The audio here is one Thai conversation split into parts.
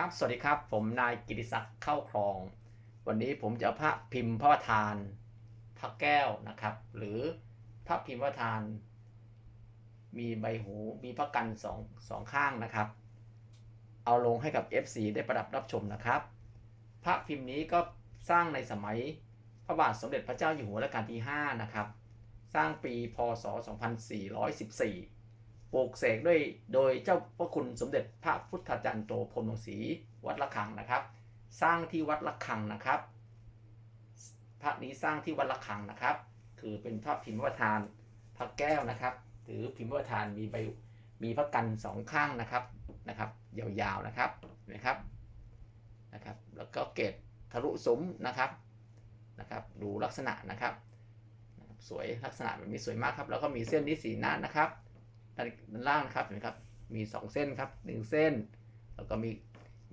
ครับ สวัสดีครับ ผมนายกิติศักดิ์เข้าครอง วันนี้ผมจะพระพิมพ์พระประธาน พระแก้วนะครับ หรือพระพิมพ์พระประธาน มีใบหู มีพระกันสองสองข้างนะครับ เอาลงให้กับ FC ได้ประดับรับชมนะครับ พระพิมพ์นี้ก็สร้างในสมัยพระบาทสมเด็จพระเจ้าอยู่หัวรัชกาลที่ 5 นะครับ สร้างปีพศ 2414 ปลูกเสกด้วยโดยเจ้าพระคุณสมเด็จพระพุทธจารย์โตพรหมศรีวัดละคังนะครับ สร้างที่วัดละคังนะครับ พระนี้สร้างที่วัดละคังนะครับ คือเป็นพระพิมพ์ประธานพระแก้วนะครับหรือพิมพ์ประธานมีใบมีพระกันสองข้างนะครับนะครับ ยาวๆนะครับนะครับนะครับ แล้วก็เกตทะลุซุ้มนะครับนะครับ ดูลักษณะนะครับ สวยลักษณะแบบนี้สวยมากครับ แล้วก็มีเส้นนิสีหน้านะครับ ด้านล่างนะครับเห็นไหมครับ มี 2 เส้นครับ 1 เส้น แล้วก็มี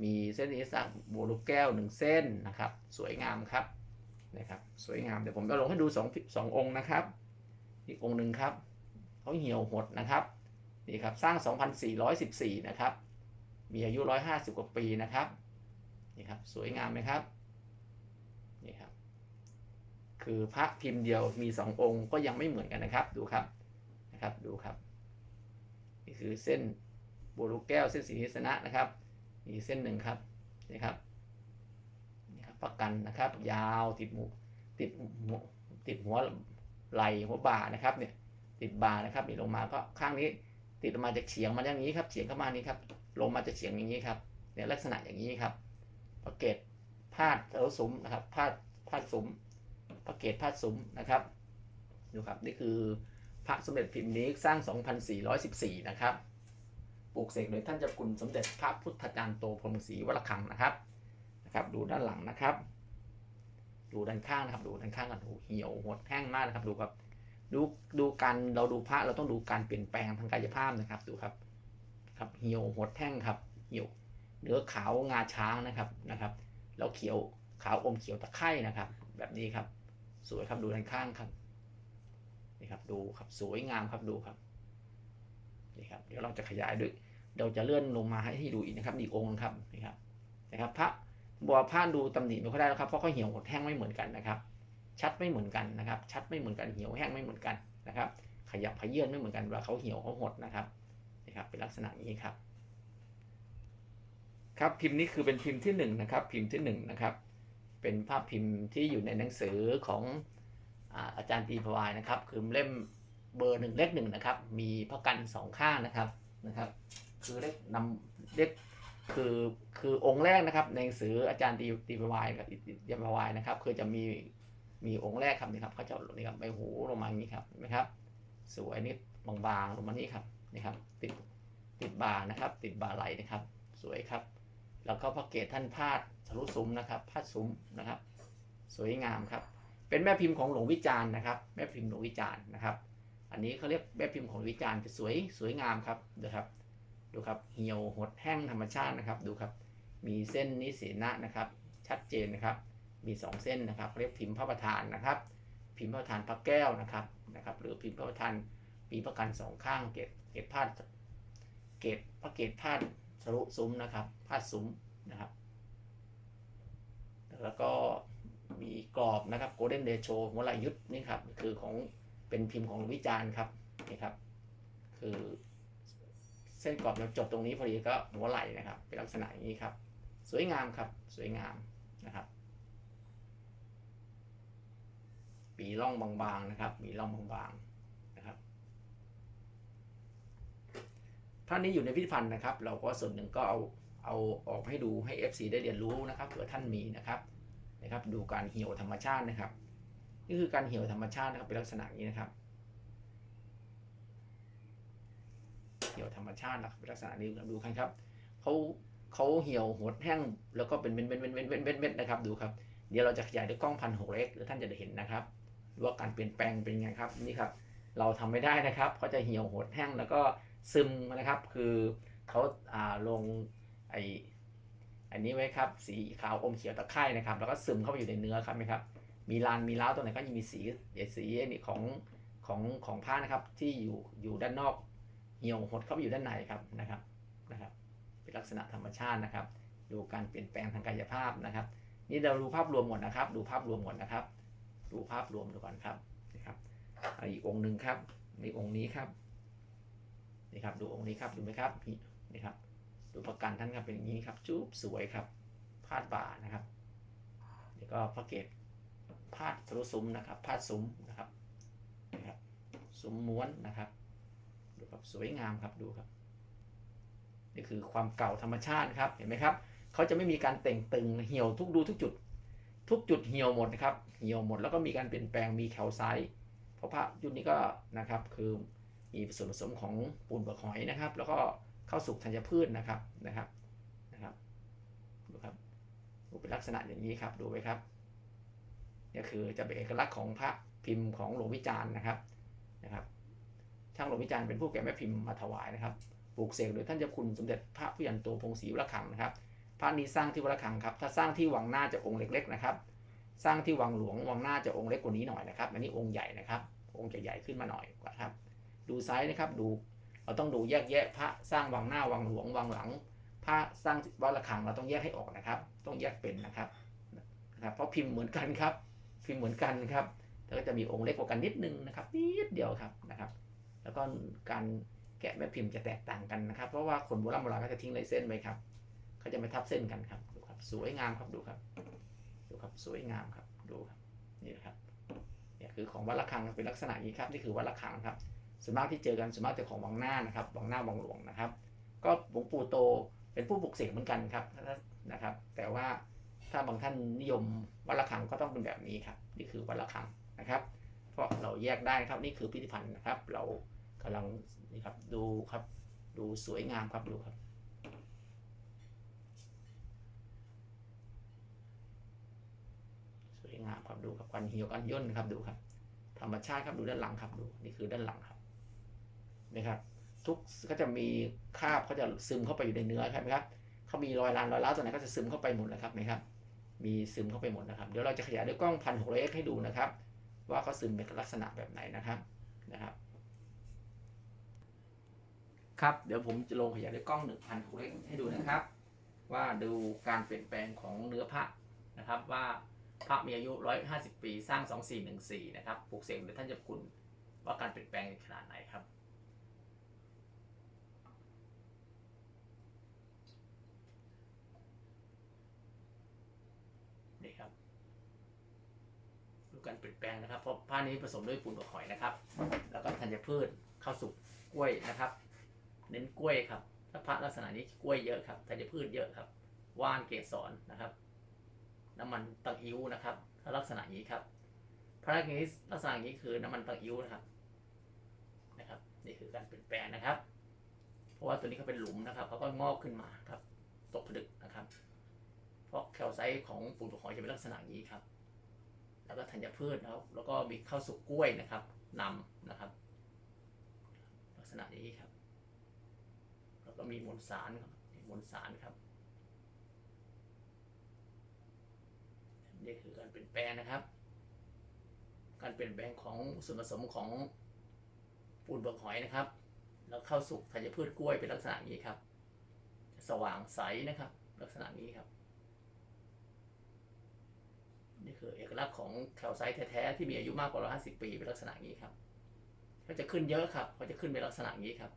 มีเส้นนี้สักโบลูกแก้ว 1 เส้นนะครับ สวยงามครับนะครับสวยงามเดี๋ยวผมจะลงให้ดู2 2องค์นะครับอีกองค์หนึ่งครับเขาเหี่ยวหดนะครับนี่ครับสร้าง 2414 นะครับ มีอายุ 150 กว่าปีนะครับนี่ครับสวยงามไหมครับนี่ครับคือพระพิมพ์เดียวมี 2 องค์ก็ยังไม่เหมือนกันนะครับดูครับนะครับดูครับ นี่คือเส้นโบลูแก้วเส้นสีนิสนะนะครับมีเส้นหนึ่งครับนี่ครับนี่ครับประกันนะครับ ยาวติดหมูติดหัวติดหัวไหลหัวบ่านะครับเนี่ยติดบ่านะครับนี่ลงมาก็ข้างนี้ ติดลงมาจากเฉียงมาอย่างนี้ครับเฉียงเข้ามานี้ครับลงมาจากเฉียงอย่างนี้ครับเนี่ยลักษณะอย่างนี้ครับประเกตพาดเสาสุมนะครับพาดพาดสุมประเกตพาดสุมนะครับดูครับนี่คือ พระสมเด็จพิมพ์นี้สร้าง 2414 นะครับ ปลูกเสกโดยท่านเจ้าคุณสมเด็จพระพุทธจารย์โตพรมศรีวรคังนะครับ นะครับ ดูด้านหลังนะครับ ดูด้านข้างนะครับ ดูด้านข้างกันดูเหี่ยวหดแห้งมากนะครับ ดูครับ ดู ดูการเราดูพระเราต้องดูการเปลี่ยนแปลงทางกายภาพนะครับ ดูครับ ครับ เหี่ยวหดแห้งครับ เหี่ยว เนื้อขาวงาช้างนะครับ นะครับ แล้วเขียวขาวอมเขียวตะไคร่นะครับ แบบนี้ครับ สวยครับ ดูด้านข้างครับ นี่ครับดูครับสวยงามครับดูครับนี่ครับเดี๋ยวเราจะขยายด้วยเราจะเลื่อนลงมาให้ให้ดูอีกนะครับอีกองค์ครับนี่ครับนะครับพระบัวผ้าดูตำหนิไม่ค่อยได้แล้วครับเพราะเขาเหี่ยวหดแห้งไม่เหมือนกันนะครับ ชัดไม่เหมือนกันนะครับ ชัดไม่เหมือนกันเหี่ยวแห้งไม่เหมือนกันนะครับ ขยับขยื่นไม่เหมือนกันเวลาเขาเหี่ยวเขาหดนะครับนี่ครับ เป็นลักษณะนี้ครับ ครับพิมพ์นี้คือเป็นพิมพ์ที่หนึ่งนะครับพิมพ์ที่หนึ่งนะครับเป็นภาพพิมพ์ที่อยู่ในหนังสือของ อาจารย์ตีพวายนะครับ คือเล่มเบอร์หนึ่งเลขหนึ่งนะครับ มีพระกันสองข้างนะครับนะครับ คือเลขนำเลขคือคือองค์แรกนะครับ ในหนังสืออาจารย์ตีตีพวายกับตีพวายนะครับ คือจะมีมีองค์แรกครับนี่ครับเขาจะนี่ครับใบหูลงมาอย่างนี้ครับเห็นไหมครับ สวยนิดบางๆลงมานี่ครับนี่ครับ ติดติดบานะครับ ติดบาไหลนะครับ สวยครับ แล้วก็พระเกศท่านพาดทะลุซุ้มนะครับพาดซุ้มนะครับ สวยงามครับ เป็นแม่พิมพ์ของหลวงวิจารณ์นะครับ แม่พิมพ์หลวงวิจารณ์นะครับ อันนี้เขาเรียกแม่พิมพ์ของวิจารณ์จะสวยสวยงามครับดูครับ ดูครับเหี่ยวหดแห้งธรรมชาตินะครับ ดูครับ มีเส้นนิสีนะนะครับ ชัดเจนนะครับ มี 2 เส้นนะครับ เรียกพิมพ์พระประธานนะครับ พิมพ์พระประธานพระแก้วนะครับนะครับ หรือพิมพ์พระประธานมีประกันสองข้างเกตเกตพาดเกตพระเกตพาดทะลุซุ้มนะครับพาดซุ้มนะครับ แล้วก็ มีกรอบนะครับโกลเด้นเดโชหัวไหลยุทธนี่ครับคือของเป็นพิมพ์ของวิจารณ์ครับนี่ครับ คือเส้นกรอบเราจบตรงนี้พอดีก็หัวไหลนะครับ เป็นลักษณะอย่างนี้ครับ สวยงามครับ สวยงามนะครับปีร่องบางๆนะครับ มีร่องบางๆนะครับท่านนี้อยู่ในพิพิธภัณฑ์นะครับ เราก็ส่วนหนึ่งก็เอาเอาออกให้ดูให้ FC ได้เรียนรู้นะครับเผื่อท่านมีนะครับ นะครับ ดูการเหี่ยวธรรมชาตินะครับ นี่คือการเหี่ยวธรรมชาตินะครับเป็นลักษณะนี้นะครับ เหี่ยวธรรมชาตินะครับเป็นลักษณะนี้ดูกันครับเขาเขาเหี่ยวหดแห้งแล้วก็เป็นเม็ดเม็ดเม็ดเม็ดเม็ดเม็ดนะครับ ดูครับ เดี๋ยวเราจะขยายด้วยกล้องพันหกเล็กแล้วท่านจะได้เห็นนะครับว่าการเปลี่ยนแปลงเป็นไงครับนี่ครับ เราทำไม่ได้นะครับเขาจะเหี่ยวหดแห้งแล้วก็ซึมนะครับ คือเขาอ่าลงไอ อันนี้ไว้ครับสีขาวอมเขียวตะไคร่นะครับ แล้วก็ซึมเข้าไปอยู่ในเนื้อครับไหมครับ มีลานมีล้าวตรงไหนก็จะมีสีสีนี่ของของของผ้านะครับที่อยู่อยู่ด้านนอกเหี่ยวหดเข้าไปอยู่ด้านในครับนะครับนะครับ เป็นลักษณะธรรมชาตินะครับ ดูการเปลี่ยนแปลงทางกายภาพนะครับ นี่เราดูภาพรวมหมดนะครับ ดูภาพรวมหมดนะครับ ดูภาพรวมดูก่อนครับนะครับอีกองค์หนึ่งครับในองค์นี้ครับนี่ครับดูองค์นี้ครับดูไหมครับนี่นี่ครับ ดูประกันท่านครับเป็นอย่างนี้ครับ จุ๊บสวยครับ พาดบ่านะครับแล้วก็พระเกศพาดทะลุซุ้มนะครับ พาดซุ้มนะครับนะครับซุ้มม้วนนะครับ ดูครับสวยงามครับดูครับ นี่คือความเก่าธรรมชาติครับเห็นไหมครับเขาจะไม่มีการแต่งตึงเหี่ยวทุกดูทุกจุด ทุกจุดเหี่ยวหมดนะครับ เหี่ยวหมดแล้วก็มีการเปลี่ยนแปลงมีแคลไซต์เพราะพระยุคนี้ก็นะครับคือมีส่วนผสมของปูนเปลือกหอยนะครับ แล้วก็ เข้าสู่ธัญพืชนะครับนะครับนะครับดูครับดูเป็นลักษณะอย่างนี้ครับดูไว้ครับนี่คือจะเป็นเอกลักษณ์ของพระพิมพ์ของหลวงวิจารณ์นะครับนะครับช่างหลวงวิจารณ์เป็นผู้แกะแม่พิมพ์มาถวายนะครับปลูกเสกโดยท่านเจ้าคุณสมเด็จพระผู้ยันโตพงศรีวรคังนะครับพระนี้สร้างที่วัดระฆังครับ ถ้าสร้างที่วังหน้าจะองค์เล็ก ๆนะครับ สร้างที่วังหลวงวังหน้าจะองค์เล็กกว่านี้หน่อยนะครับ อันนี้องค์ใหญ่นะครับ องค์จะใหญ่ขึ้นมาหน่อยกว่าครับ ดูไซส์นะครับ ดู เราต้องดูแยกแยะพระสร้างวังหน้าวังหลวงวังหลัง พระสร้างวัดระฆังเราต้องแยกให้ออกนะครับ ต้องแยกเป็นนะครับนะครับเพราะพิมพ์เหมือนกันครับ พิมพ์เหมือนกันครับแล้วก็จะมีองค์เล็กกว่ากันนิดนึงนะครับนิดเดียวครับนะครับ แล้วก็การแกะแม่พิมพ์จะแตกต่างกันนะครับ เพราะว่าคนโบราณโบราณก็จะทิ้งลายเส้นไว้ครับเขาจะไม่ทับเส้นกันครับดูครับ สวยงามครับดูครับ ดูครับสวยงามครับดูครับนี่ครับเนี่ยคือของวัดระฆังเป็นลักษณะนี้ครับนี่คือวัดระฆังครับ ส่วนมากที่เจอกันส่วนมากจะของวังหน้านะครับวังหน้าวังหลวงนะครับ ก็หลวงปู่โตเป็นผู้ปลุกเสกเหมือนกันครับนะครับ แต่ว่าถ้าบางท่านนิยมวัดระฆังก็ต้องเป็นแบบนี้ครับ นี่คือวัดระฆังนะครับ เพราะเราแยกได้ครับนี่คือพิพิธภัณฑ์นะครับ เรากำลังนี่ครับดูครับดูสวยงามครับดูครับสวยงามครับดูครับควันเหี่ยวกันย่นครับดูครับ ธรรมชาติครับดูด้านหลังครับดูนี่คือด้านหลังครับ นะครับ ทุกก็จะมีคราบเขาจะซึมเข้าไปอยู่ในเนื้อครับครับเขามีรอยลานรอยร้าวตัวไหนก็จะซึมเข้าไปหมดนะครับนะครับ มีซึมเข้าไปหมดนะครับ เดี๋ยวเราจะขยายด้วยกล้องพันหกร้อยเอ็กให้ดูนะครับ ว่าเขาซึมเป็นลักษณะแบบไหนนะครับนะครับ ครับเดี๋ยวผมจะลงขยายด้วยกล้องหนึ่งพันหกร้อยเอ็กให้ดูนะครับ ว่าดูการเปลี่ยนแปลงของเนื้อพระนะครับว่าพระมีอายุ 150 ปี สร้าง 2414 นะครับ ปลูกเสกโดยท่านเจ้าคุณ ว่าการเปลี่ยนแปลงขนาดไหนครับ ครับดูการเปลี่ยนแปลงนะครับเพราะผ้านี้ผสมด้วยปูนกับหอยนะครับ แล้วก็ธัญพืชข้าวสุกกล้วยนะครับ เน้นกล้วยครับถ้าพระลักษณะนี้กล้วยเยอะครับธัญพืชเยอะครับ ว่านเกสรนะครับ น้ำมันตังอิ้วนะครับถ้าลักษณะนี้ครับพระลักษณะนี้ลักษณะนี้คือน้ำมันตังอิ้วนะครับนะครับ นี่คือการเปลี่ยนแปลงนะครับ เพราะว่าตัวนี้เขาเป็นหลุมนะครับเขาก็งอกขึ้นมาครับ ตกผลึกนะครับ แคลไซต์ของปูนหอยจะเป็นลักษณะนี้ครับ แล้วก็ธัญพืชนะครับ แล้วก็มีข้าวสุกกล้วยนะครับนำนะครับ ลักษณะนี้ครับ แล้วก็มีมวลสารครับมวลสารครับนี่คือการเปลี่ยนแปลงนะครับ การเปลี่ยนแปลงของส่วนผสมของปูนเปลือกหอยนะครับ แล้วเข้าสุกธัญพืชกล้วยเป็นลักษณะนี้ครับ สว่างใสนะครับ ลักษณะนี้ครับ นี่ คือเอกลักษณ์ของแคลไซต์แท้ๆที่มีอายุมากกว่า 150 ปีเป็นลักษณะนี้ครับเขาจะขึ้นเยอะครับเขาจะขึ้นเป็นลักษณะนี้ครับ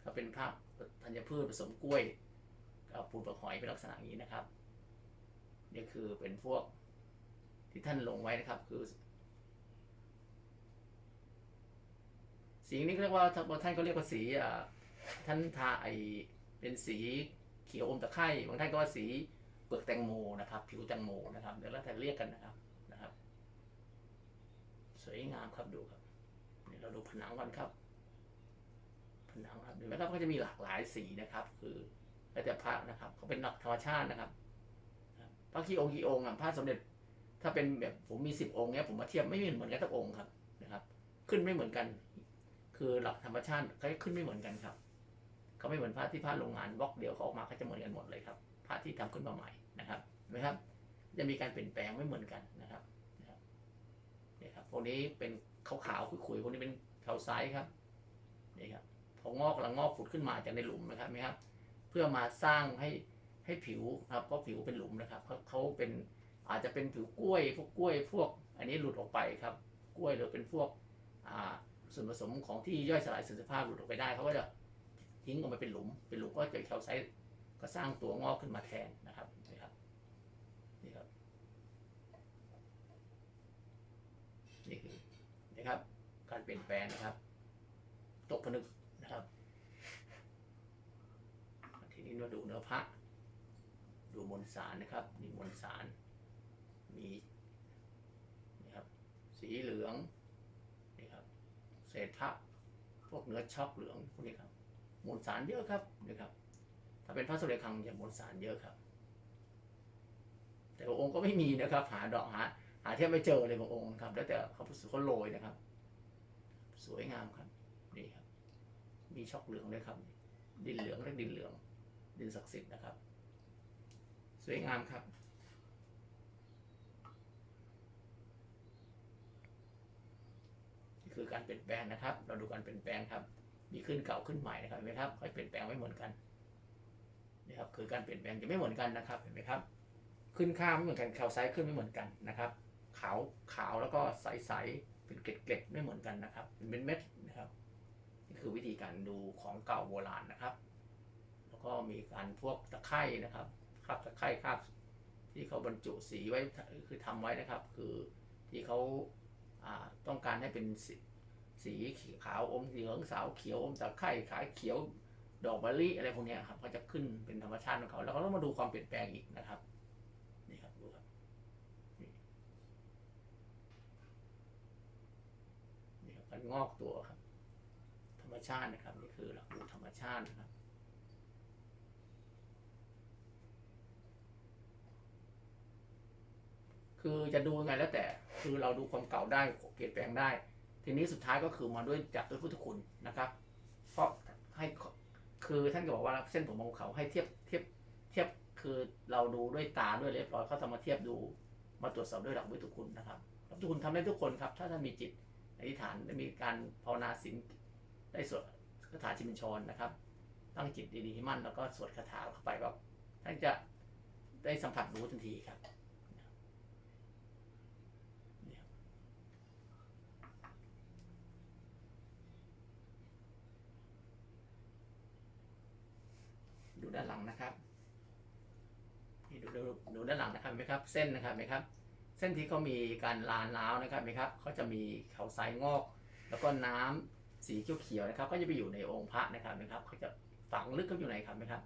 เขาเป็นภาพธัญพืชผสมกล้วยกับปูนปลือกหอยเป็นลักษณะนี้นะครับนี่คือเป็นพวกที่ท่านลงไว้นะครับคือ สีนี้เรียกว่าบางท่านก็เรียกว่าสีอ่าท่านทาไอเป็นสีเขียวอมตะไคร่บางท่านก็ว่าสี เปลือกแตงโมนะครับ ผิวแตงโมนะครับเดี๋ยวแล้วแต่เรียกกันนะครับนะครับ สวยงามครับดูครับเดี๋ยวเราดูผนังก่อนครับ ผนังครับเห็นไหมครับก็จะมีหลากหลายสีนะครับ คือแล้วแต่พระนะครับเขาเป็นหลักธรรมชาตินะครับพระกี่องค์กี่องค์อะพระสมเด็จ ถ้าเป็นแบบผมมีสิบองค์เนี้ยผมมาเทียบไม่เหมือนกันทุกองค์ครับนะครับ ขึ้นไม่เหมือนกัน คือหลักธรรมชาติเขาขึ้นไม่เหมือนกันครับเขาไม่เหมือนพระที่พระโรงงานบล็อกเดียวเขาออกมาเขาจะเหมือนกันหมดเลยครับ พระที่ทำขึ้นมาใหม่นะครับนไหมครับจะมีการเปลี่ยนแปลงไม่เหมือนกันนะครับนะครับนี่ครับพวกนี้เป็นขาวๆขุยๆพวกนี้เป็นแถวไซส์ครับนี่ครับพองอกกำลังงอกผุดขึ้นมาจากในหลุมนะครับนไหมครับ เพื่อมาสร้างให้ให้ผิวครับเพราะผิวเป็นหลุมนะครับเขาเขาเป็นอาจจะเป็นผิวกล้วย พวกกล้วยพวก อันนี้หลุดออกไปครับ กล้วยหรือเป็นพวกอ่าส่วนผสมของที่ย่อยสลายสื่อสภาพหลุดออกไปได้เขาก็จะทิ้งออกมาเป็นหลุม เป็นหลุมก็จะแคลไซต์ ก็สร้างตัวงอกขึ้นมาแทนนะครับนี่ครับนี่ครับนี่คือนะครับ การเปลี่ยนแปลงนะครับ ตกผนึกนะครับ ทีนี้มาดูเนื้อพระดูมวลสารนะครับนี่มวลสาร มีนี่ครับสีเหลืองนี่ครับเศษพระพวกเนื้อช็อกเหลืองพวกนี้ครับมวลสารเยอะครับนี่ครับ ถ้าเป็นพระสมเด็จคลังจะมวลสารเยอะครับ แต่บาองค์ก็ไม่มีนะครับ หาดอกหาหาเทียบไม่เจอเลยบางองค์ครับ แล้วแต่เขาเขาโรยนะครับ สวยงามครับนี่ครับ มีช็อกเหลืองด้วยครับ ดินเหลืองเรียกดินเหลือง ดินศักดิ์สิทธิ์นะครับ สวยงามครับนี่คือการเปลี่ยนแปลงนะครับ เราดูการเปลี่ยนแปลงครับ มีขึ้นเก่าขึ้นใหม่นะครับเห็นไหมครับค่อยเปลี่ยนแปลงไม่เหมือนกัน นี่ครับคือการเปลี่ยนแปลงจะไม่เหมือนกันนะครับเห็นไหมครับ ขึ้นข้ามไม่เหมือนกันแคลไซต์ขึ้นไม่เหมือนกันนะครับ ขาวขาวแล้วก็ใสๆเป็นเกล็ดๆไม่เหมือนกันนะครับ เป็นเม็ดนะครับนี่คือวิธีการดูของเก่าโบราณนะครับ แล้วก็มีการพวกตะไคร่นะครับคราบตะไคร่คราบที่เขาบรรจุสีไว้คือทำไว้นะครับ คือที่เขาอ่าต้องการให้เป็นสีสีขาวอมเหลืองสาวเขียวอมตะไคร่ขายเขียว ดอกมะลิอะไรพวกนี้ครับเขาจะขึ้นเป็นธรรมชาติของเขา แล้วก็ต้องมาดูความเปลี่ยนแปลงอีกนะครับ นี่ครับดูครับนี่ครับการงอกตัวครับ ธรรมชาตินะครับนี่คือหลักดูธรรมชาตินะครับคือจะดูยังไงแล้วแต่ คือเราดูความเก่าได้เปลี่ยนแปลงได้ ทีนี้สุดท้ายก็คือมาด้วยจับด้วยพุทธคุณนะครับ เพราะให้ คือท่านก็บอกว่าเส้นผมของเขาให้เทียบเทียบเทียบคือเราดูด้วยตาด้วยเรียบร้อยเขาทำมาเทียบดูมาตรวจสอบด้วยหลักพุทธคุณนะครับหลักพุทธคุณทำได้ทุกคนครับ ถ้าท่านมีจิตอธิษฐานได้มีการภาวนาศีลได้สวดคาถาชิมนชรนะครับ ตั้งจิตดีๆให้มั่นแล้วก็สวดคาถาเข้าไปก็ท่านจะได้สัมผัสรู้ทันทีครับ ดูด้านหลังนะครับนี่ดูดูดูด้านหลังนะครับเห็นไหมครับ เส้นนะครับเห็นไหมครับ เส้นที่เขามีการลานล้าวนะครับเห็นไหมครับเขาจะมีเขาทรายงอก แล้วก็น้ำสีเขียวๆนะครับ ก็จะไปอยู่ในองค์พระนะครับนไหมครับเขาจะฝังลึกเข้าอยู่ในครับนไหมครับ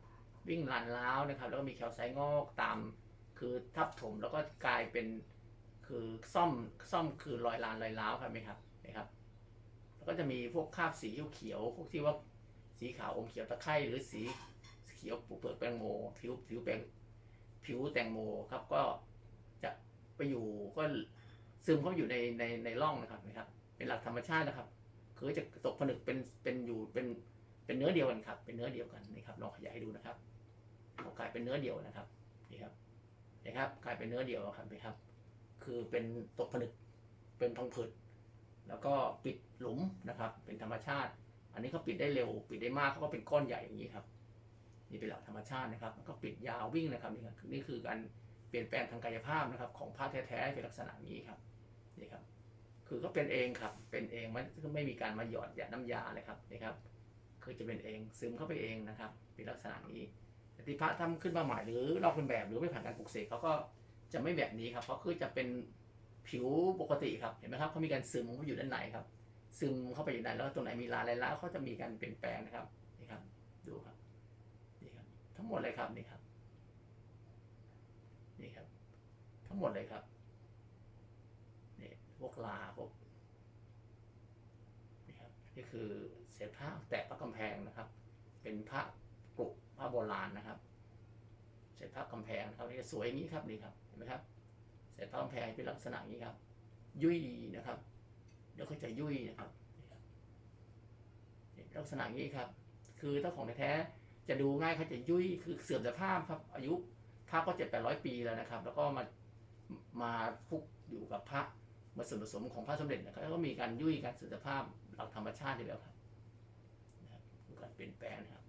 วิ่งลานล้าวนะครับ แล้วก็มีแคลไซงอกตาม คือทับถมแล้วก็กลายเป็นคือซ่อมซ่อมคือรอยลานรอยล้าวครับไหมครับนะครับ แล้วก็จะมีพวกคราบสีเขียวๆพวกที่ว่าสีขาวอมเขียวตะไคร้หรือสี เขียวเปลือกแตงโมผิวผิวแปงผิวแตงโมครับ ก็จะไปอยู่ก็ซึมเข้าอยู่ในในในร่องนะครับนะครับ เป็นหลักธรรมชาตินะครับคือจะตกผนึกเป็นเป็นอยู่เป็นเป็นเนื้อเดียวกันครับ เป็นเนื้อเดียวกันนี่ครับลองขยายให้ดูนะครับกลายเป็นเนื้อเดียวนะครับนี่ครับนะครับกลายเป็นเนื้อเดียวครับนี่ครับ คือเป็นตกผนึกเป็นพังผืดแล้วก็ปิดหลุมนะครับ เป็นธรรมชาติ อันนี้เขาปิดได้เร็ว ปิดได้มากเขาก็เป็นก้อนใหญ่อย่างนี้ครับ นี่เป็นหลักธรรมชาตินะครับแล้วก็ปิดยาววิ่งนะครับนี่ครับนี่คือการเปลี่ยนแปลงทางกายภาพนะครับ ของผ้าแท้ๆเป็นลักษณะนี้ครับนี่ครับ คือก็เป็นเองครับเป็นเองไม่ไม่มีการมาหยอดหยาน้ำยาเลยครับนี่ครับคือจะเป็นเองซึมเข้าไปเองนะครับ เป็นลักษณะนี้แต่ที่พระทำขึ้นมาใหม่หรือลอกเป็นแบบหรือไม่ผ่านการปลูกเสกเขาก็จะไม่แบบนี้ครับเพราะคือจะเป็นผิวปกติครับเห็นไหมครับเขามีการซึมเข้าไปอยู่ด้านในครับ ซึมเข้าไปอยู่ในแล้วตรงไหนมีลาอะไรแล้วเขาจะมีการเปลี่ยนแปลงนะครับนี่ครับดูครับ ทั้งหมดเลยครับนี่ครับ นี่ครับ ทั้งหมดเลยครับนี่พวกลาพวกนี่ครับนี่คือเศษผ้าแตะพระกำแพงนะครับ เป็นพระกรุพระโบราณนะครับเศษผ้ากำแพงครับนี่สวยอย่างนี้ครับนี่ครับเห็นไหมครับเศษผ้ากำแพงเป็นลักษณะอย่างนี้ครับ ยุ่ยนะครับ เดี๋ยวเขาจะยุ่ยนะครับนี่ลักษณะอย่างนี้ครับ คือถ้าของแท้ จะดูง่ายเขาจะยุ่ยคือเสื่อมสภาพครับอายุพระก็เจ็ดแปดร้อยปีแล้วนะครับ แล้วก็มามาคุกอยู่กับพระมาส่วนผสมของพระสมเด็จนะครับก็มีการยุ่ยการเสื่อมสภาพหลักธรรมชาติอยู่แล้วครับการเปลี่ยนแปลงนะครับ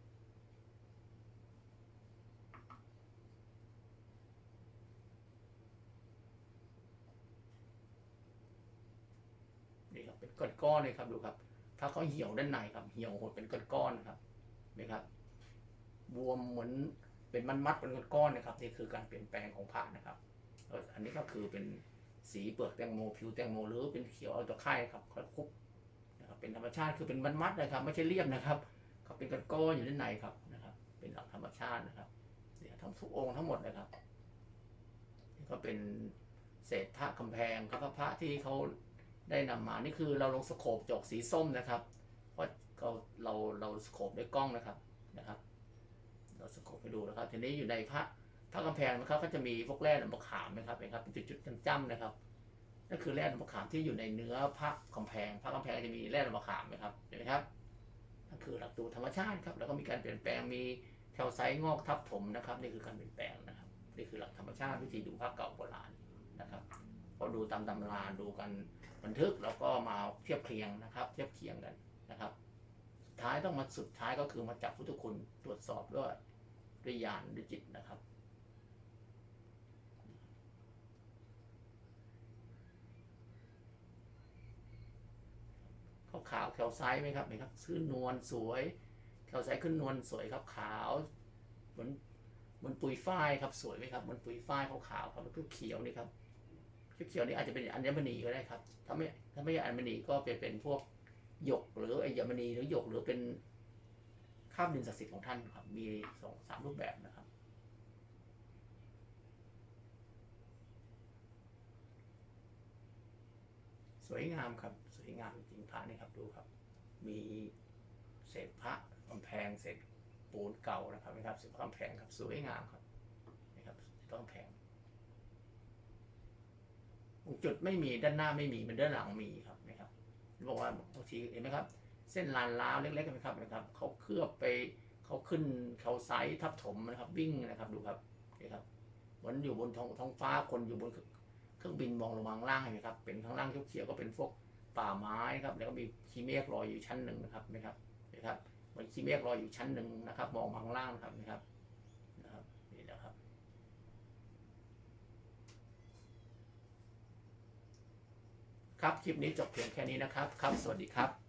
นี่ครับเป็นก้อนๆเลยครับดูครับ ถ้าเขาเหี่ยวด้านในครับ เหี่ยวหดเป็นก้อนๆนะครับนี่ครับ บวมเหมือนเป็นมันมัดเป็นก้อนๆนะครับนี่คือการเปลี่ยนแปลงของพระนะครับอันนี้ก็คือเป็นสีเปลือกแตงโมผิวแตงโมหรือเป็นเขียวเอาตะไคร่ครับค่อยคลุกนะครับเป็นธรรมชาติคือเป็นมันมัดนะครับ ไม่ใช่เรียบนะครับเขาเป็นก้อนๆอยู่ด้านในครับนะครับ เป็นหลักธรรมชาตินะครับเนี่ยทั้งทุกองค์ทั้งหมดนะครับนี่ก็เป็นเศษพระกำแพงครับพระที่เขาได้นำมานี่คือเราลงสโคปจอกสีส้มนะครับ เพราะเราเราเราสโคปด้วยกล้องนะครับนะครับ เราสโคปไปดูนะครับ ทีนี้อยู่ในพระพระกำแพงนะครับ ก็จะมีพวกแร่น้ำมะขามนะครับเห็นครับเป็นจุดๆจ้ำๆนะครับนั่นคือแร่น้ำมะขามที่อยู่ในเนื้อพระกำแพงพระกำแพงจะมีแร่น้ำมะขามนะครับเห็นไหมครับนั่นคือหลักดูธรรมชาติครับ แล้วก็มีการเปลี่ยนแปลงมีแถวไซงอกทับถมนะครับ นี่คือการเปลี่ยนแปลงนะครับนี่คือหลักธรรมชาติวิธีดูพระเก่าโบราณนะครับพอดูตามตำราดูกันบันทึกแล้วก็มาเทียบเคียงนะครับ เทียบเคียงกันนะครับ สุดท้ายต้องมาสุดท้ายก็คือมาจับพุทธคุณตรวจสอบด้วย ด้วยญาณด้วยจิตนะครับ ขาวขาวๆแคลไซด์ไหมครับเห็นครับขึ้นนวลสวยแคลไซด์ขึ้นนวลสวยครับขาวเหมือนเหมือนปุยฝ้ายครับสวยไหมครับเหมือนปุยฝ้ายขาวขาวครับแล้วก็เขียวนี่ครับเขียวๆนี่อาจจะเป็นอัญมณีก็ได้ครับ ถ้าไม่ถ้าไม่ใช่อัญมณีก็เป็นเป็นพวกหยกหรืออัญมณีหรือหยกหรือเป็น คราบดินศักดิ์สิทธิ์ของท่านครับ มีสองสามรูปแบบนะครับ สวยงามครับ สวยงามจริงพระนี่ครับดูครับ มีเศษพระกำแพงเศษปูนเก่านะครับนะครับเศษพระกำแพงครับสวยงามครับนะครับเศษพระกำแพงจุดไม่มีด้านหน้าไม่มีมันด้านหลังมีครับนะครับบอกว่าบางทีเห็นไหมครับ เส้นลานล้าวเล็กๆนไหมครับนะครับเขาเคลือบไปเขาขึ้นเขาไซส์ทับถมนะครับวิ่งนะครับดูครับนี่ครับเหมือนอยู่บนท้องท้องฟ้าคนอยู่บนเครื่องบินมองลงมาข้างล่างเห็นไหมครับเป็นข้างล่างเขียวๆก็เป็นพวกป่าไม้ครับแล้วก็มีขี้เมฆลอยอยู่ชั้นหนึ่งนะครับเห็นะครับนไหมครับเหมือนขี้เมฆลอยอยู่ชั้นหนึ่งนะครับ มองมาข้างล่างครับนะครับนะครับนี่แหละครับครับคลิปนี้จบเพียงแค่นี้นะครับ ครับ สวัสดีครับ